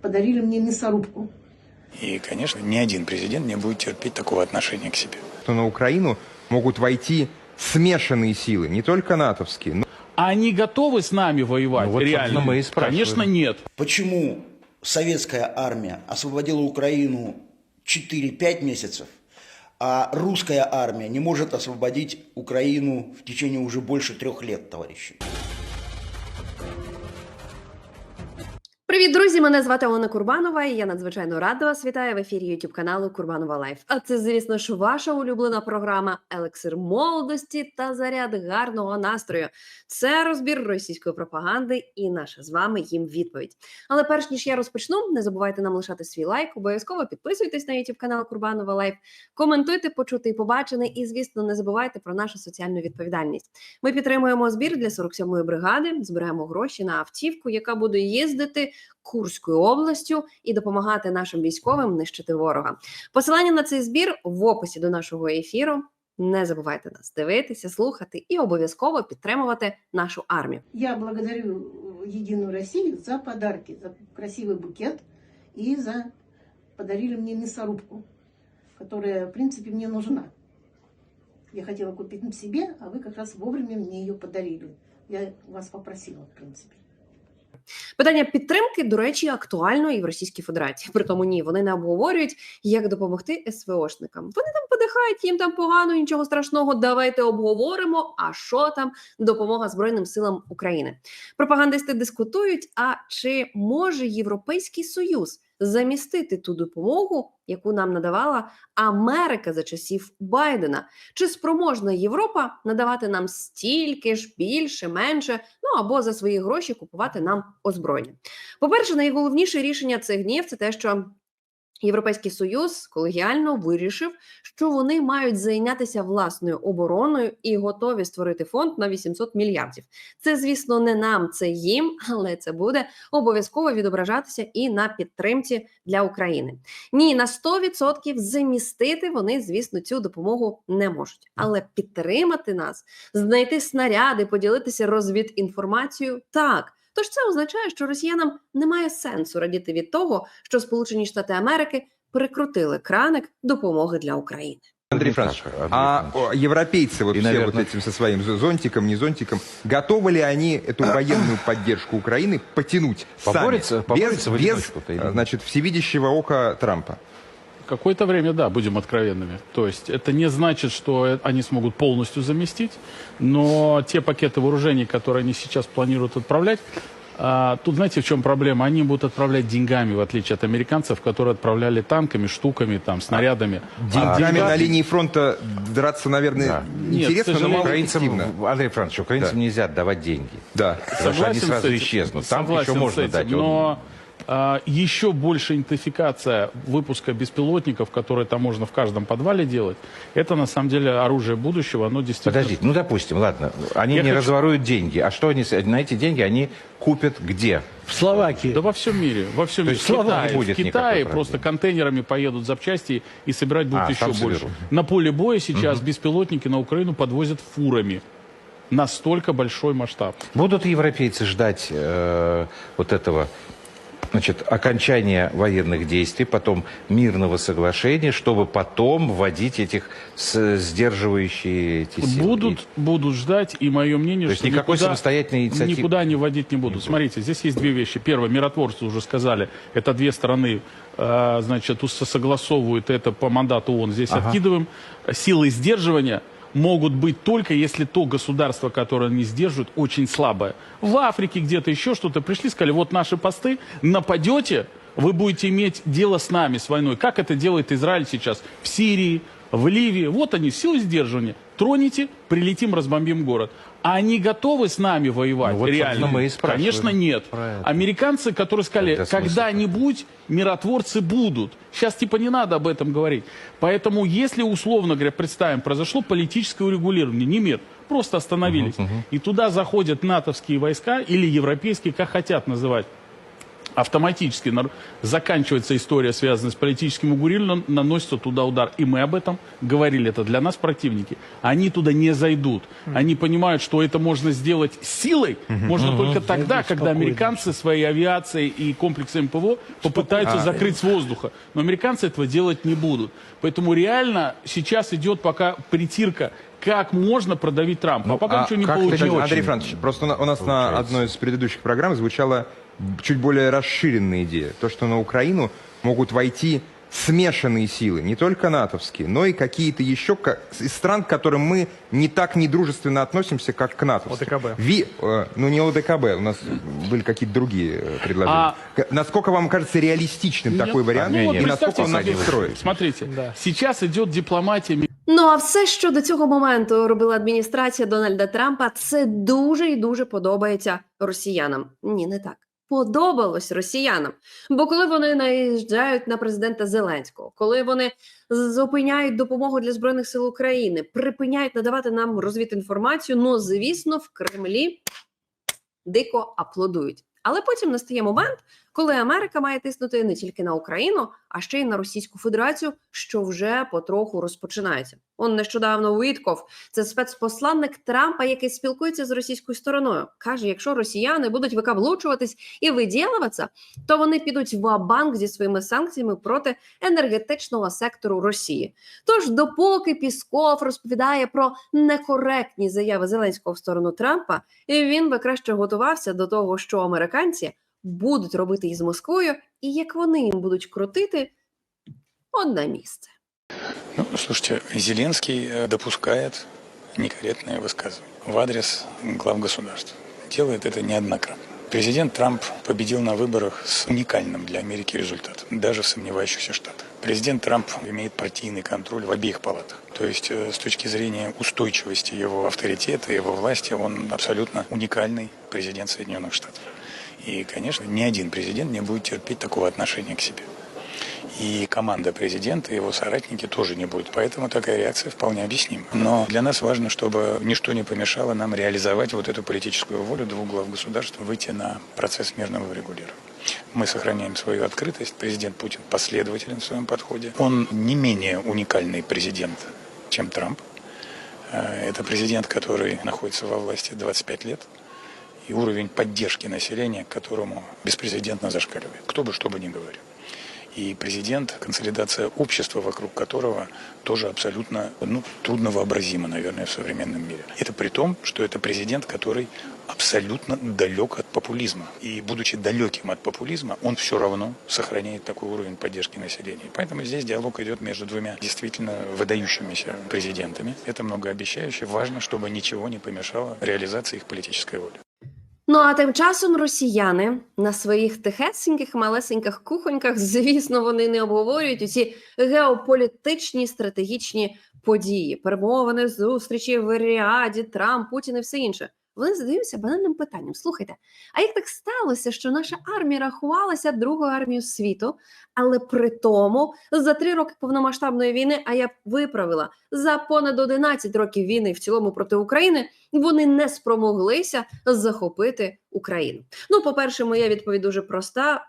подарили мне мясорубку. И, конечно, ни один президент не будет терпеть такого отношения к себе. что на Украину могут войти смешанные силы, не только натовские, но А они готовы с нами воевать? Ну вот, Реально? мы и спрашиваем. Конечно, нет. Почему советская армия освободила Украину 4-5 месяцев, а русская армия не может освободить Украину в течение уже больше трех лет, товарищи? Привіт, друзі! Мене звати Олена Курбанова, і я надзвичайно рада вас вітаю в ефірі youtube каналу Курбанова Лайф. А це, звісно ж, ваша улюблена програма Елексир молодості та заряд гарного настрою. Це розбір російської пропаганди і наша з вами їм відповідь. Але перш ніж я розпочну, не забувайте нам лишати свій лайк. Обов'язково підписуйтесь на youtube канал Курбанова Лайф, коментуйте, почути і побачене, і звісно, не забувайте про нашу соціальну відповідальність. Ми підтримуємо збір для 47-ї бригади, збираємо гроші на автівку, яка буде їздити Курською областю і допомагати нашим військовим нищити ворога. Посилання на цей збір в описі до нашого ефіру. Не забувайте нас дивитися, слухати і обов'язково підтримувати нашу армію. Я благодарю э, Единую Россию за подарки, за красивый букет и за подарили мне мясорубку, которая, в принципе, мне нужна. Я хотела купить себе, а вы как раз вовремя мне ее подарили. Я вас попросила, в принципе. Питання підтримки, до речі, актуально і в Російській Федерації. Притому ні, вони не обговорюють, як допомогти СВОшникам. Вони там подихають, їм там погано, нічого страшного. Давайте обговоримо. А що там допомога Збройним силам України? Пропагандисти дискутують. А чи може Європейський Союз замістити ту допомогу, яку нам надавала Америка за часів Байдена? Чи спроможна Європа надавати нам стільки ж більше, менше? ну або за свої гроші купувати нам озброєння. По-перше, найголовніше рішення цих днів це те, що Європейський Союз колегіально вирішив, що вони мають зайнятися власною обороною і готові створити фонд на 800 мільярдів. Це, звісно, не нам, це їм, але це буде обов'язково відображатися і на підтримці для України. Ні, на 100% замістити вони, звісно, цю допомогу не можуть, але підтримати нас, знайти снаряди, поділитися розвідінформацією так. Тож це означає, що росіянам немає сенсу радіти від того, що Сполучені Штати Америки прикрутили краник допомоги для України. Андрей Ну, Францович, так, Андрей а Францович. о, европейцы вот И, все наверное- вот этим со своим зонтиком, не зонтиком, готовы ли они эту военную поддержку Украины потянуть Поборется- сами, поборется в без, без одиночку-то или э, нет? значит, всевидящего ока Трампа? Какое-то время, да, будем откровенными. То есть это не значит, что они смогут полностью заместить, но те пакеты вооружений, которые они сейчас планируют отправлять, а, тут знаете, в чем проблема? Они будут отправлять деньгами, в отличие от американцев, которые отправляли танками, штуками, там, снарядами. Деньгами А на линии фронта драться, наверное, Да. Нет, интересно, к но мало Украинцам, эффективно. Андрей Францович, украинцам нельзя отдавать деньги. Да. Потому что они Согласен сразу этим. исчезнут. Там Согласен еще можно этим, дать. он- Но а, еще больше интенсификация выпуска беспилотников, которые там можно в каждом подвале делать, это на самом деле оружие будущего, оно действительно... Подождите, ну допустим, ладно, они Я не хочу- разворуют деньги. А что они на эти деньги они купят где? В Словакии. Да во всем мире, во всем То мире. есть В Китае, будет в Китае просто контейнерами поедут запчасти и собирать будут А, еще больше. соберут. На поле боя сейчас беспилотники на Украину подвозят фурами. Настолько большой масштаб. Будут европейцы ждать э, вот этого значит, окончания военных действий, потом мирного соглашения, чтобы потом вводить этих сдерживающие эти силы? Будут, будут ждать, и мое мнение, То есть что никакой никуда, самостоятельной инициативы? никуда они вводить не будут. Смотрите, здесь есть две вещи. Первое, миротворцы уже сказали, это две страны, э, значит, согласовывают это по мандату ООН. Здесь Ага. откидываем. Силы сдерживания могут быть только если то государство, которое они сдерживают, очень слабое. В Африке где-то еще что-то пришли, сказали, вот наши посты, нападете, вы будете иметь дело с нами, с войной. Как это делает Израиль сейчас в Сирии, в Ливии. Вот они, силы сдерживания. Троните, прилетим, разбомбим город. А они готовы с нами воевать? Ну вот, Реально? мы и Конечно, нет. Американцы, которые сказали, когда-нибудь миротворцы будут. Сейчас типа не надо об этом говорить. Поэтому, если, условно говоря, представим, произошло политическое урегулирование, не мир, просто остановились, и туда заходят натовские войска или европейские, как хотят называть, автоматически заканчивается история, связанная с политическим угурилом, наносится туда удар. И мы об этом говорили. Это для нас противники. Они туда не зайдут. Они понимают, что это можно сделать силой. Можно только тогда, когда американцы своей авиацией и комплексами ПВО попытаются закрыть с воздуха. Но американцы этого делать не будут. Поэтому реально сейчас идет пока притирка, как можно продавить Трампа. а пока А ничего не получилось. Андрей Францович, просто у на- у нас на одной из предыдущих программ звучала чуть более расширенная идея. То, что на Украину могут войти смешанные силы, не только натовские, но и какие-то еще ка- из стран, к которым мы не так недружественно относимся, как к натовским. ОДКБ. Ви, э, ну не ОДКБ, у нас были какие-то другие э, предложения. А- К- Насколько вам кажется реалистичным Нет. такой вариант, Ну, вот и насколько представьте он нас себе, устроит? Смотрите, Да. сейчас идет дипломатия Ну а все, що до цього моменту робила адміністрація Дональда Трампа, це дуже і дуже подобається росіянам. Ні, не так. Подобалось росіянам. Бо коли вони наїжджають на президента Зеленського, коли вони зупиняють допомогу для збройних сил України, припиняють надавати нам розвідінформацію, ну звісно, в Кремлі дико аплодують. Але потім настає момент, коли Америка має тиснути не тільки на Україну, а ще й на Російську Федерацію, що вже потроху розпочинається. Он нещодавно Уітков, це спецпосланник Трампа, який спілкується з російською стороною. каже: якщо росіяни будуть викаблучуватись і виділюватися, то вони підуть в банк зі своїми санкціями проти енергетичного сектору Росії. Тож, допоки Пісков розповідає про некоректні заяви Зеленського в сторону Трампа, і він би краще готувався до того, що американці будуть робити із Москвою, і як вони їм будуть крутити одне місце. Ну, слушайте, Зеленский э, допускает некорректные высказывания в адрес глав государств. Делает это неоднократно. Президент Трамп победил на выборах с уникальным для Америки результатом, даже в сомневающихся штатах. Президент Трамп имеет партийный контроль в обеих палатах. То есть э, с точки зрения устойчивости его авторитета, его власти, он абсолютно уникальный президент Соединенных Штатов. И, конечно, ни один президент не будет терпеть такого отношения к себе. И команда президента, его соратники тоже не будут. Поэтому такая реакция вполне объяснима. Но для нас важно, чтобы ничто не помешало нам реализовать вот эту политическую волю двух глав государств, выйти на процесс мирного регулирования. Мы сохраняем свою открытость. Президент Путин последователен в своем подходе. Он не менее уникальный президент, чем Трамп. Э, Это президент, который находится во власти 25 лет. И уровень поддержки населения, к которому беспрецедентно зашкаливает. Кто бы что бы ни говорил и президент, консолидация общества, вокруг которого тоже абсолютно ну, трудновообразимо, наверное, в современном мире. Это при том, что это президент, который абсолютно далек от популизма. И будучи далеким от популизма, он все равно сохраняет такой уровень поддержки населения. Поэтому здесь диалог идет между двумя действительно выдающимися президентами. Это многообещающе. Важно, чтобы ничего не помешало реализации их политической воли. Ну а тим часом росіяни на своїх тихесеньких малесеньких кухоньках, звісно, вони не обговорюють усі геополітичні стратегічні події, перемовини, зустрічі в Ріаді, Трамп, Путін і все інше. Вони задаються банальним питанням: слухайте, а як так сталося, що наша армія рахувалася другою армією світу, але при тому за три роки повномасштабної війни, а я виправила за понад 11 років війни в цілому проти України, вони не спромоглися захопити Україну. Ну, по-перше, моя відповідь дуже проста: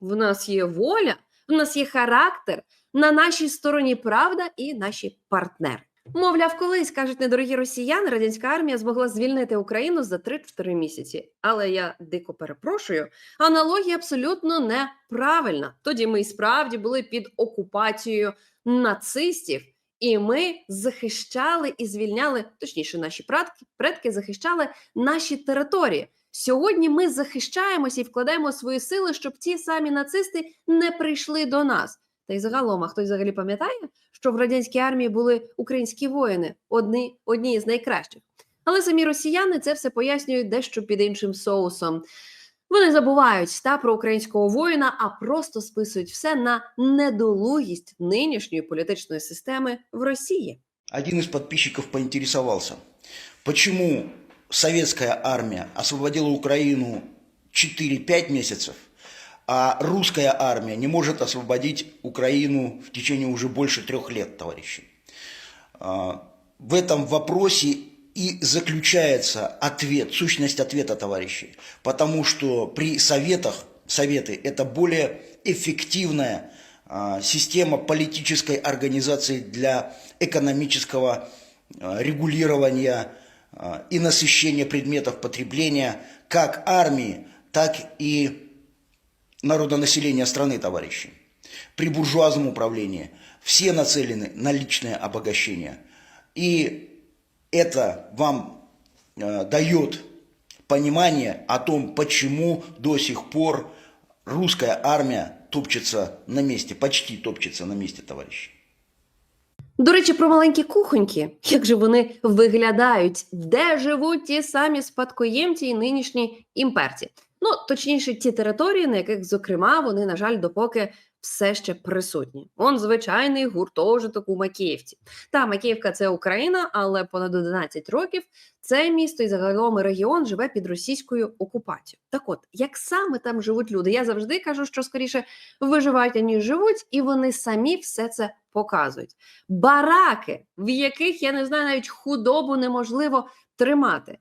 в нас є воля, в нас є характер, на нашій стороні правда і наші партнери. Мовляв, колись кажуть недорогі росіяни, радянська армія змогла звільнити Україну за 3-4 місяці. Але я дико перепрошую, аналогія абсолютно неправильна. Тоді ми і справді були під окупацією нацистів, і ми захищали і звільняли, точніше, наші предки, предки захищали наші території. Сьогодні ми захищаємося і вкладаємо свої сили, щоб ті самі нацисти не прийшли до нас. Та й загалом, а хтось взагалі пам'ятає, що в радянській армії були українські воїни, одні, одні з найкращих. Але самі росіяни це все пояснюють дещо під іншим соусом. Вони забувають та про українського воїна, а просто списують все на недолугість нинішньої політичної системи в Росії. Один из подписчиков поинтересовался, почему советская армия освободила Украину 4-5 месяцев, а русская армия не может освободить Украину в течение уже больше трех лет, товарищи. А, В этом вопросе и заключается ответ, сущность ответа, товарищи. Потому что при советах советы – это более эффективная а, система политической организации для экономического а, регулирования и насыщения предметов потребления как армии, так и народонаселения страны, товарищи. При буржуазном управлении все нацелены на личное обогащение. И это вам э, дает понимание о том, почему до сих пор русская армия топчется на месте, почти топчется на месте, товарищи. До речі, про маленькі кухоньки. Як же вони виглядають? Де живуть ті самі спадкоємці і нинішні імперці? Ну, точніше, ті території, на яких, зокрема, вони, на жаль, допоки все ще присутні. Он звичайний гуртожиток у Макіївці. Та Макіївка це Україна, але понад 11 років це місто і загалом регіон живе під російською окупацією. Так от, як саме там живуть люди? Я завжди кажу, що скоріше виживають, аніж живуть, і вони самі все це показують. Бараки, в яких я не знаю, навіть худобу неможливо тримати,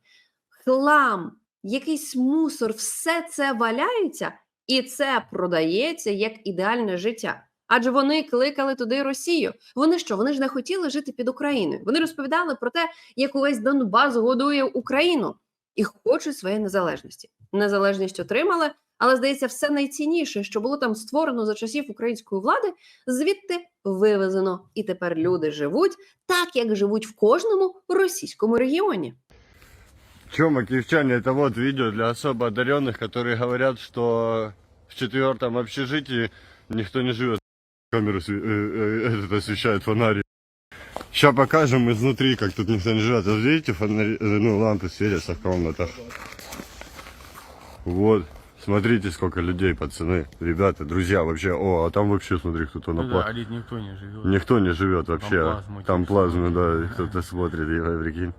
хлам, якийсь мусор, все це валяється, і це продається як ідеальне життя. Адже вони кликали туди Росію. Вони що? Вони ж не хотіли жити під Україною. Вони розповідали про те, як увесь Донбас годує Україну і хочуть своєї незалежності. Незалежність отримали, але здається, все найцінніше, що було там створено за часів української влади, звідти вивезено. І тепер люди живуть так, як живуть в кожному російському регіоні. Че, макиевчане, это вот видео для особо одаренных, которые говорят, что в четвертом общежитии никто не живет. Камеру сви- э, э, этот освещает фонарь. Сейчас покажем изнутри, как тут никто не живет. Вот видите, фонари, э, ну, лампы светятся в комнатах. Вот. Смотрите, сколько людей, пацаны, ребята, друзья, вообще. О, а там вообще, смотри, кто-то на Ну пла- да, никто не живет. Никто не живет вообще. Там типа, плазму, да, смотрит. кто-то смотрит, и, прикинь.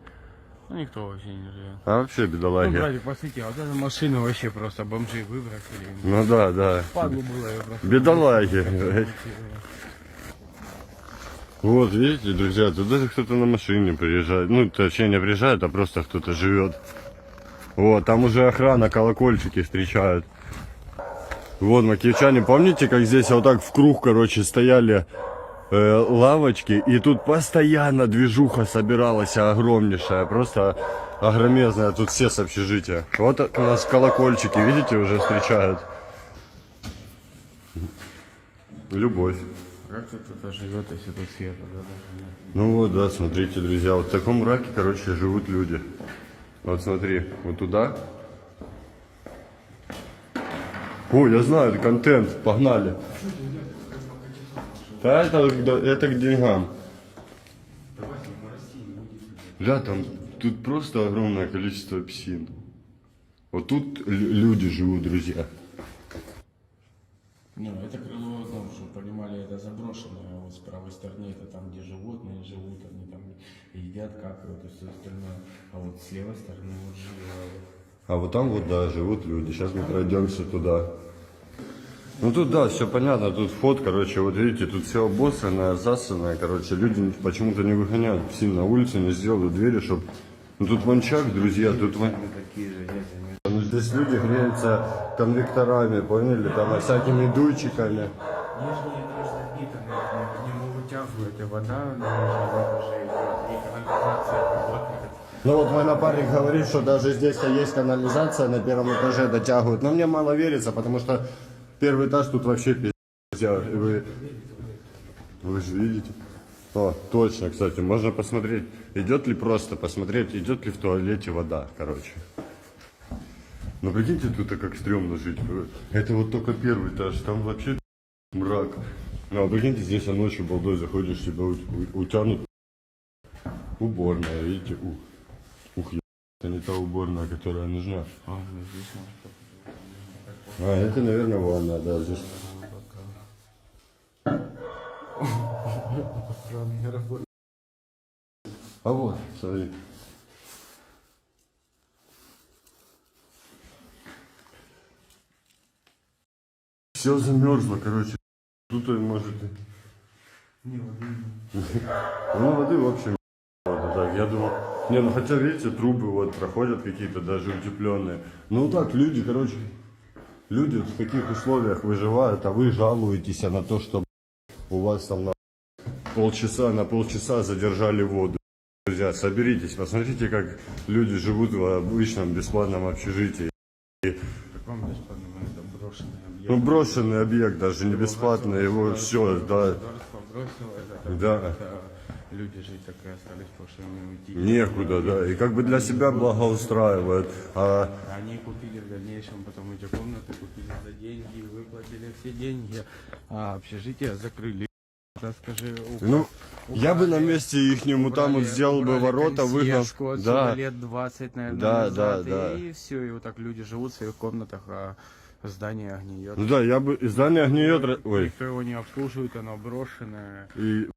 Ну никто вообще не живет. А вообще Ну, бедолаги. братик, посмотрите, а вот эту машину вообще просто бомжи выбросили. Ну да, да. Падлу было ее просто. Бедолаги. Вот, видите, друзья, тут даже кто-то на машине приезжает. Ну, точнее, не приезжает, а просто кто-то живет. Вот, там уже охрана, колокольчики встречают. Вот, макиевчане, помните, как здесь вот так в круг, короче, стояли э, лавочки, и тут постоянно движуха собиралась огромнейшая, просто огромезная, тут все с общежития. Вот у нас колокольчики, видите, уже встречают. Любовь. Как тут кто-то живет, если тут света, да. Ну вот, да, смотрите, друзья, вот в таком мраке, короче, живут люди. Вот смотри, вот туда. О, я знаю, это контент, погнали. Да, это, это к деньгам. Бля, там, тут просто огромное количество псин. Вот тут лю- люди живут, друзья. Ну, это крыло, ну, чтобы понимали, это заброшенное, а вот с правой стороны это там, где животные живут, они там едят, какают и все остальное. А вот с левой стороны вот живо. А вот там вот, да, живут люди. Сейчас мы пройдемся туда. Ну тут, да, все понятно. Тут вход, короче, вот видите, тут все обоссанное, засанное, короче. Люди почему-то не выгоняют псин на улицу, не сделают двери, чтобы... Ну тут ванчак, друзья, тут ван... Ну, здесь люди греются конвекторами, поняли, там, всякими дуйчиками. Нижний этаж забит, они к нему вытягивают, и вода на нижнем этаже и канализация работает. Ну вот мой напарник говорит, что даже здесь-то есть канализация на первом этаже дотягивают. Но мне мало верится, потому что первый этаж тут вообще пиздец. Вы, вы же видите? О, точно, кстати, можно посмотреть, идет ли просто, посмотреть, идет ли в туалете вода, короче. Ну прикиньте, тут как стрёмно жить. Это вот только первый этаж, там вообще мрак. Ну а прикиньте, здесь а ночью балдой заходишь, тебя утянут. Уборная, видите, ух. Ух, это не та уборная, которая нужна. А, ну здесь А, это, наверное, ванна, да, здесь. А вот, смотри. Все замерзло, короче. Тут, может, и... Не, воды Ну, воды, в общем, вот так. Я думал, не, ну хотя, видите, трубы вот проходят какие-то даже утепленные. Ну, так, люди, короче, люди в таких условиях выживают, а вы жалуетесь на то, что у вас там на полчаса, на полчаса задержали воду. Друзья, соберитесь, посмотрите, как люди живут в обычном бесплатном общежитии. каком бесплатном это брошенный объект? Ну, брошенный объект, даже не бесплатно, его все, да. Бросило это. Да. Люди жить так и остались, потому что уйти. Некуда, да. И как бы для себя благоустраивают. А Они купили в дальнейшем потом эти комнаты, купили за деньги, выплатили все деньги, а общежитие закрыли. Да, скажи, у- ну, я бы на убрали- месте ихнему там вот убрали- сделал бы убрали ворота, отсюда Да. лет 20, наверное, Да, назад, да, да. И все, и вот так люди живут в своих комнатах, а здание гниет. Ну да, я бы здание гниет. Ой. Никто его не обслуживает, оно брошенное. И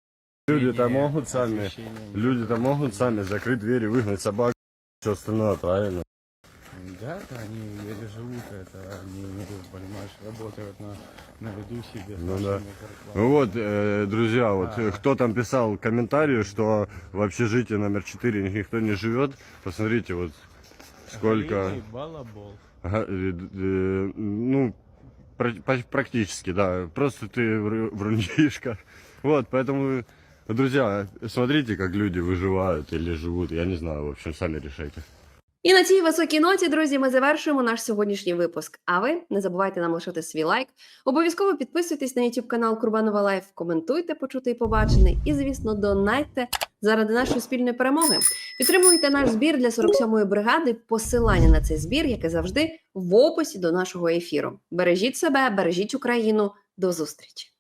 люди-то могут сами. Люди-то могут сами закрыть двери, выгнать собак, все остальное, правильно? Да, это они еле живут, это они, понимаешь, работают на, на виду себе. Ну да. Ну вот, э, друзья, вот А. э, кто там писал комментарии, что в общежитии номер 4 никто не живет, посмотрите, вот сколько... Балабол. Ага, э, э, ну, пра- пра- практически, да. Просто ты вру- врунишка. Вот, поэтому, друзья, смотрите, как люди выживают или живут. Я не знаю, в общем, сами решайте. І на цій високій ноті, друзі, ми завершуємо наш сьогоднішній випуск. А ви не забувайте нам лишити свій лайк. Обов'язково підписуйтесь на YouTube канал Курбанова Лайф, коментуйте, почути і побачене. І, звісно, донайте заради нашої спільної перемоги. Підтримуйте наш збір для 47-ї бригади. Посилання на цей збір, яке завжди в описі до нашого ефіру. Бережіть себе, бережіть Україну. До зустрічі!